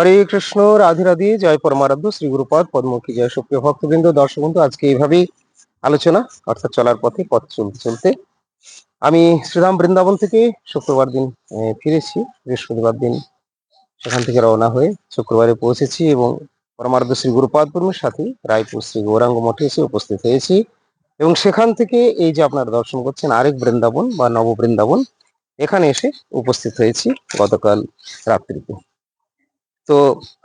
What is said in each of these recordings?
হরে কৃষ্ণ, রাধে রাধে, জয় পরমারাধ্য, শ্রী গুরুপদ পদ্মমুখী জয় সুপ্রিয় ভক্তবৃন্দ, দর্শক বন্ধু, আজকে এইভাবেই আলোচনা, অর্থাৎ চলার পথে পথ চলতে চলতে আমি শ্রীরাম বৃন্দাবন থেকে শুক্রবার দিন ফিরেছি বৃহস্পতিবার দিন সেখান থেকে রওনা হয়ে শুক্রবারে পৌঁছেছি এবং পরমারাধ্য শ্রী গুরুপাদ পূর্ণের সাথে রায়পুর শ্রী গৌরাঙ্গ মঠে এসে উপস্থিত হয়েছি এবং সেখান থেকে এই যে আপনারা দর্শন করছেন আরেক বৃন্দাবন বা নব বৃন্দাবন এখানে এসে উপস্থিত হয়েছি গতকাল রাত্রিতে। তো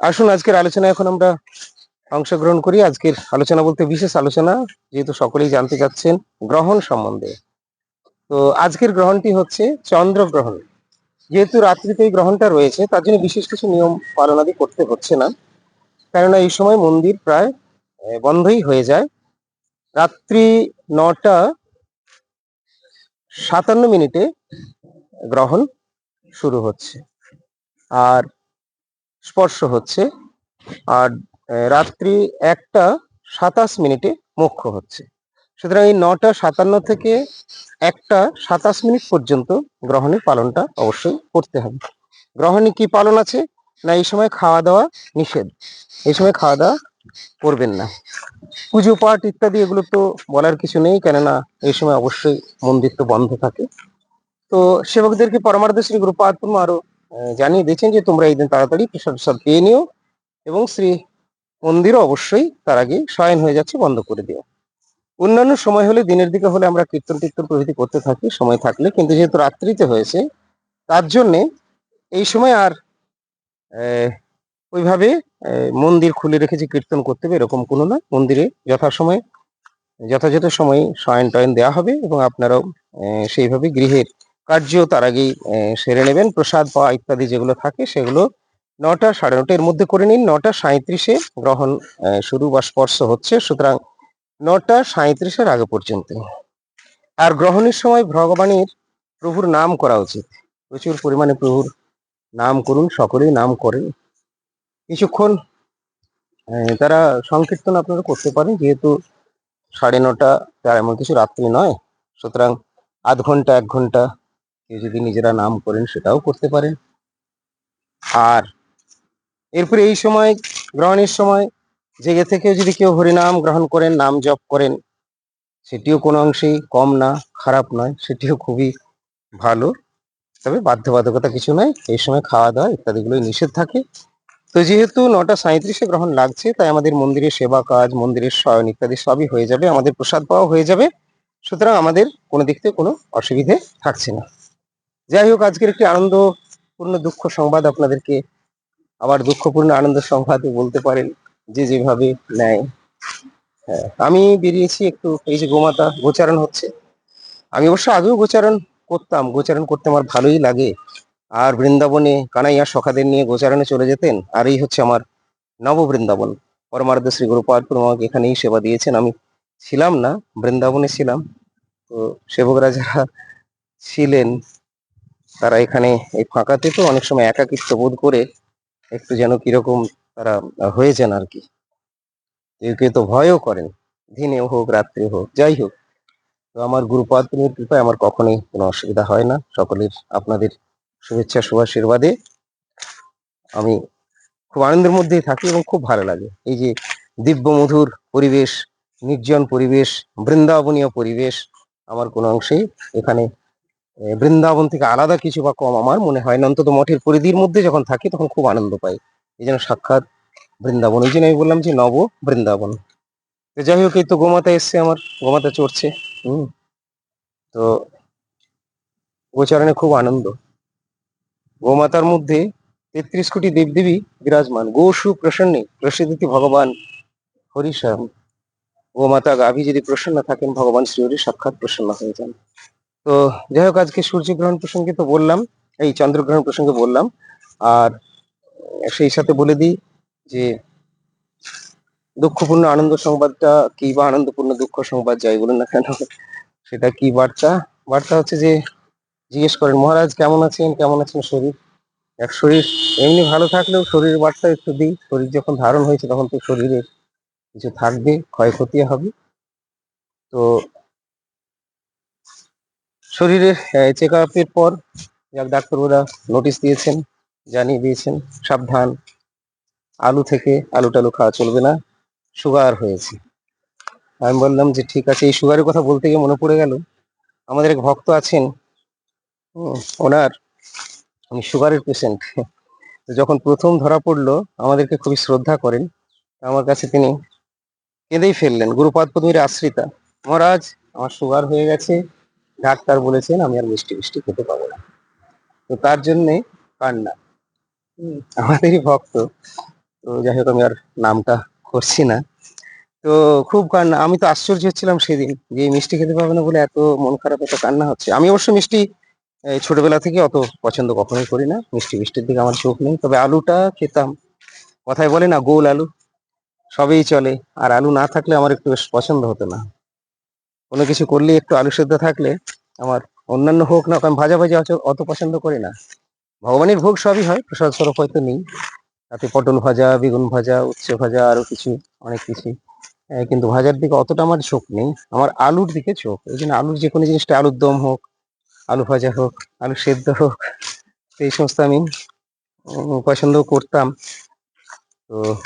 আসুন, আজকের আলোচনা এখন আমরা অংশগ্রহণ করি। আজকের আলোচনা বলতে বিশেষ আলোচনা, যেহেতু সকলেই জানতে চাচ্ছেন, গ্রহণ সম্বন্ধে। তো আজকের গ্রহণটি হচ্ছে চন্দ্র গ্রহণ যেহেতু রাত্রিতে এই গ্রহণটা রয়েছে, তার জন্য বিশেষ কিছু নিয়ম পালনাদি করতে হচ্ছে না। কেননা এই সময় মন্দির প্রায় বন্ধই হয়ে যায়। রাত্রি নটা সাতান্ন মিনিটে গ্রহণ শুরু হচ্ছে। আর স্পর্শ হচ্ছে। আর রাত্রি একটা সাতাশ মিনিটে মোক্ষ হচ্ছে। সুতরাং এই নটা সাতান্ন থেকে একটা সাতাশ মিনিট পর্যন্ত গ্রহণের পালনটা অবশ্যই করতে হবে। গ্রহণে কি পালন আছে? না, এই সময় খাওয়া দাওয়া নিষেধ। এই সময় খাওয়া দাওয়া করবেন না। পুজো পাঠ ইত্যাদি এগুলো তো বলার কিছু নেই, কেননা এই সময় অবশ্যই মন্দির তো বন্ধ থাকে। তো সেবকদেরকে পরমার্থ শ্রী গুরুপাদ আরও জানিয়ে দিয়েছেন যে তোমরা এই দিন তাড়াতাড়ি প্রসাদ সব পেয়ে নিও এবং শ্রী মন্দিরও অবশ্যই তার আগে শয়ন হয়ে যাচ্ছে, বন্ধ করে দিও। অন্যান্য সময় হলে, দিনের দিকে হলে আমরা কীর্তন টীর্তন প্রভৃতি করতে থাকি, সময় থাকলে, কিন্তু যেহেতু রাত্রিতে হয়েছে, তার জন্যে এই সময় আর ওইভাবে মন্দির খুলে রেখেছে কীর্তন করতে হবে, এরকম কোনো না। মন্দিরে যথাসময়ে, যথাযথ সময়ে শয়ন টয়ন দেওয়া হবে এবং আপনারাও সেইভাবে গৃহের কার্য তার আগেই সেরে নেবেন। প্রসাদ পাওয়া ইত্যাদি যেগুলো থাকে সেগুলো নটা সাড়ে নটা এর মধ্যে করে নিন। নটা সাঁত্রিশে গ্রহণ শুরু বা স্পর্শ হচ্ছে। সুতরাং নটা সাঁত্রিশের আগে পর্যন্ত। আর গ্রহণের সময় ভগবানের প্রভুর নাম করা উচিত। প্রচুর পরিমাণে প্রভুর নাম করুন, সকলেই নাম করেন। কিছুক্ষণ তারা সংকীর্তন আপনারা করতে পারেন, যেহেতু সাড়ে নটা, তার এমন কিছু রাত্রি নয়। সুতরাং আধ ঘণ্টা, এক ঘণ্টা কেউ যদি নিজেরা নাম করেন সেটাও করতে পারেন। আর এরপরে এই সময়, গ্রহণের সময় জেগে থেকে যদি কেউ হরিনাম গ্রহণ করেন, নাম জপ করেন, সেটিও কোনো অংশেই কম না, খারাপ নয়, সেটিও খুবই ভালো। তবে বাধ্যবাধকতা কিছু নয় এই সময় খাওয়া দাওয়া ইত্যাদিগুলোই নিষেধ থাকে। তো যেহেতু নটা সাঁত্রিশে গ্রহণ লাগছে, তাই আমাদের মন্দিরের সেবা কাজ, মন্দিরের শয়ন ইত্যাদি সবই হয়ে যাবে, আমাদের প্রসাদ পাওয়া হয়ে যাবে। সুতরাং আমাদের কোনো দিক থেকে কোনো অসুবিধে থাকছে না। যাই হোক, আজকের একটি আনন্দপূর্ণ দুঃখ সংবাদ আপনাদেরকে, আবার দুঃখপূর্ণ আনন্দ সংবাদও বলতে পারেন, যে যেভাবে নেয়। হ্যাঁ আমি বেরিয়েছি একটু, এই যে গোমাতা, গোচারণ হচ্ছে। আমি অবশ্য আগেও গোচারণ করতাম, গোচারণ করতে আমার ভালোই লাগে। আর বৃন্দাবনে কানাইয়া সখাদের নিয়ে গোচারণে চলে যেতেন, আর এই হচ্ছে আমার নব বৃন্দাবন পরমার্ধ শ্রী গুরুপাদ আমাকে এখানেই সেবা দিয়েছেন। আমি ছিলাম না, বৃন্দাবনে ছিলাম। তো সেবকরা যারা ছিলেন তারা এখানে এই ফাঁকাতে তো অনেক সময় একাকিত্ব বোধ করে একটু যেন কীরকম তারা হয়েছেন আর কি। কেউ তো ভয়ও করেন, দিনে হোক, রাত্রে হোক, যাই হোক। তো আমার গুরুপাদ পুণ্যের কৃপায় আমার কখনোই কোনো অসুবিধা হয় না। সকলের আপনাদের শুভেচ্ছা শুভাশীর্বাদে আমি খুব আনন্দের মধ্যেই থাকি এবং খুব ভালো লাগে। এই যে দিব্য মধুর পরিবেশ, নির্জন পরিবেশ, বৃন্দাবনীয় পরিবেশ আমার কোনো অংশেই এখানে বৃন্দাবন থেকে আলাদা কিছু বা কম আমার মনে হয় না। অন্তত মঠের পরিধির মধ্যে যখন থাকি তখন খুব আনন্দ পাই। এই যেন সাক্ষাৎ বৃন্দাবন। ওই জন্য আমি বললাম যে নব বৃন্দাবন। যাই হোক, এই তো গোমাতা এসছে আমার, গোমাতা চড়ছে। হুম। তো গোচারণে খুব আনন্দ। গোমাতার মধ্যে তেত্রিশ কোটি দেবদেবী বিরাজমান। গোসু প্রসন্নে প্রসিদ্ধি ভগবান হরিশ্যাম। গোমাতা গাভী যদি প্রসন্ন থাকেন, ভগবান শ্রীহরি সাক্ষাৎ প্রসন্ন হয়ে যান। তো যাই হোক আজকে সূর্যগ্রহণ প্রসঙ্গে তো বললাম, এই চন্দ্রগ্রহণ প্রসঙ্গে বললাম। আর সেই সাথে বলে দিই যে, দুঃখপূর্ণ আনন্দ সংবাদটা কি বা আনন্দপূর্ণ দুঃখ সংবাদ, যাই বলুন না কেন, সেটা কি বার্তা? বার্তা হচ্ছে যে, জিজ্ঞেস করেন, মহারাজ, কেমন আছেন? কেমন আছেন শরীর? এক শরীর এমনি ভালো থাকলেও শরীরের বার্তা একটু দিই। শরীর যখন ধারণ হয়েছে, তখন তো শরীরের কিছু থাকবে, ক্ষয়ক্ষতি হবে। তো শরীরের চেক আপের পর যাক ডাক্তারবাবুরা নোটিশ দিয়েছেন, জানিয়ে দিয়েছেন, সাবধান। আলু থেকে আলু টালু খাওয়া চলবে না সুগার হয়েছে। আমি বললাম যে ঠিক আছে, এই সুগারের কথা বলতে গিয়ে মনে পড়ে গেল, আমাদের এক ভক্ত আছেন ওনার, উনি সুগারের পেশেন্ট যখন প্রথম ধরা পড়ল, আমাদেরকে খুবই শ্রদ্ধা করেন আমার কাছে তিনি কেঁদেই ফেললেন, গুরুপাদ পদ্মীর আশ্রিতা। মহারাজ, আমার সুগার হয়ে গেছে ডাক্তার বলেছেন আমি আর মিষ্টি মিষ্টি খেতে পাবো না। তো তার জন্যে কান্না। আমাদেরই ভক্ত। তো যাই হোক আমি আর নামটা করছি না। তো খুব কান্না আমি তো আশ্চর্য হচ্ছিলাম সেদিন যে মিষ্টি খেতে পাবে না বলে এত মন খারাপ এত কান্না হচ্ছে। আমি অবশ্য মিষ্টি ছোটবেলা থেকে অত পছন্দ কখনোই করি না। মিষ্টি মিষ্টির দিকে আমার চোখ নেই। তবে আলুটা খেতাম। কথায় বলে না গোল আলু। সবই চলে। আর আলু না থাকলে আমার একটু বেশ পছন্দ হতো না। কোনো কিছু করলে, একটু আলু সেদ্ধ থাকলে আমার অন্যান্য হোক না, কারণ ভাজা ভাজা অত- পছন্দ করি না। ভগবানের ভোগ সবই হয়, প্রসাদ স্বরূপ হয়তো নেই। তাতে পটল ভাজা, বেগুন ভাজা, উচ্ছে ভাজা, আরও কিছু, অনেক কিছু। কিন্তু ভাজার দিকে অতটা আমার চোখ নেই। আমার আলুর দিকে চোখ এই জন্য আলুর যে কোনো জিনিসটা, আলুর দম হোক, আলু ভাজা হোক, আলু সেদ্ধ হোক, এই সমস্ত আমি পছন্দ করতাম। তো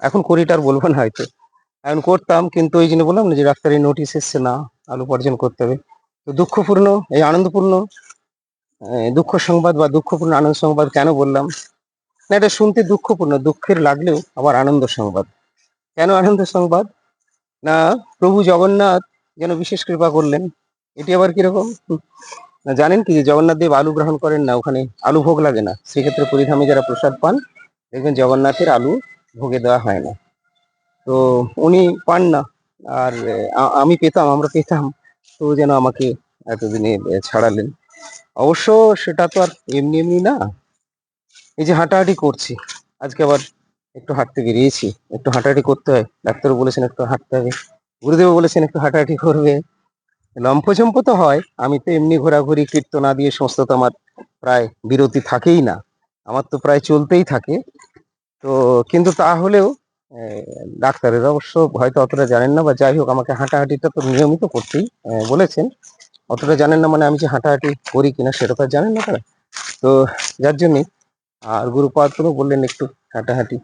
এখন করিটা আর বলব না হয়তো। এখন করতাম, কিন্তু ওই জন্য বললাম না যে ডাক্তারি নোটিশ এসছে না আলু উপার্জন করতে হবে। তো দুঃখপূর্ণ, এই আনন্দপূর্ণ দুঃখ সংবাদ বা দুঃখপূর্ণ আনন্দ সংবাদ কেন বললাম? না, এটা শুনতে দুঃখপূর্ণ, দুঃখের লাগলেও আবার আনন্দ সংবাদ। কেন আনন্দ সংবাদ? না, প্রভু জগন্নাথ যেন বিশেষ কৃপা করলেন। এটি আবার কীরকম? জানেন কি যে জগন্নাথ দেব আলু গ্রহণ করেন না, ওখানে আলু ভোগ লাগে না। সেক্ষেত্রে পরিধামে যারা প্রসাদ পান, দেখবেন জগন্নাথের আলু ভোগে দেওয়া হয় না। তো উনি পান না। আর আমি পেতাম, আমরা পেতাম। তো যেন আমাকে এতদিনে ছাড়ালেন। অবশ্য সেটা তো আর এমনি এমনি না। এই যে হাঁটাহাঁটি করছি। আজকে আবার একটু হাঁটতে বেরিয়েছি। একটু হাঁটাহাঁটি করতে হয়। ডাক্তার বলেছেন একটু হাঁটতে হবে। গুরুদেব বলেছেন একটু হাঁটাহাঁটি করবে। লম্ফঝম্প তো হয়। আমি তো এমনি ঘোরাঘুরি, কীর্তনা দিয়ে সমস্ত তো আমার প্রায় বিরতি থাকেই না। আমার তো প্রায় চলতেই থাকে। তো, কিন্তু তাহলেও ডাক্তারের অবশ্য হয়তো অতটা জানেন না, বা যাই হোক, আমাকে হাঁটাহাঁটিটা তো নিয়মিত করতেই বলেছেন। অতটা জানেন না মানে আমি যে হাঁটাহাঁটি করি কিনা সেটা তো জানেন না তারা। তো যার জন্যই, আর গুরুপাদ বললেন একটু হাঁটাহাঁটি।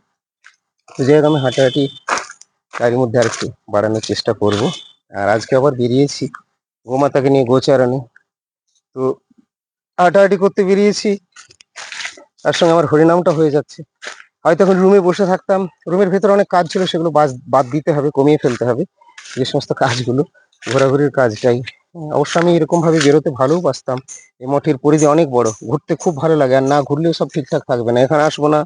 তো যাই হোক, আমি হাঁটাহাঁটি তারই মধ্যে আর একটু বাড়ানোর চেষ্টা করব। আর আজকে আবার বেরিয়েছি, গোমাতাকে নিয়ে গোচারণে। তো হাঁটাহাঁটি করতে বেরিয়েছি, তার সঙ্গে আমার হরিনামটা হয়ে যাচ্ছে। হয়তো এখন রুমে বসে থাকতাম। রুমের ভেতরে অনেক কাজ ছিল, সেগুলো বাদ দিতে হবে, কমিয়ে ফেলতে হবে। যে সমস্ত কাজগুলো, ঘোরাঘুরির কাজটাই। অবশ্য আমি এরকম ভাবে বেরোতে ভালোবাসতাম এই মঠের পরিধি অনেক বড়। ঘুরতে খুব ভালো লাগে। আর না ঘুরলেও সব ঠিকঠাক থাকবে না। এখানে আসব না।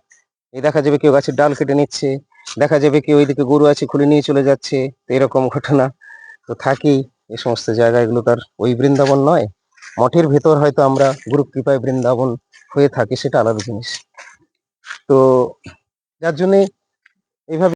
এই দেখা যাবে কেউ গাছের ডাল কেটে নিচ্ছে। দেখা যাবে কেউ ওইদিকে গরু আছে খুলে নিয়ে চলে যাচ্ছে। তো এরকম ঘটনা। তো থাকি। এই সমস্ত জায়গাগুলো তার ওই বৃন্দাবন নয়। মঠের ভেতর হয়তো আমরা গুরু কৃপায় বৃন্দাবন হয়ে থাকি, সেটা আলাদা জিনিস। তো যার জন্যে এইভাবে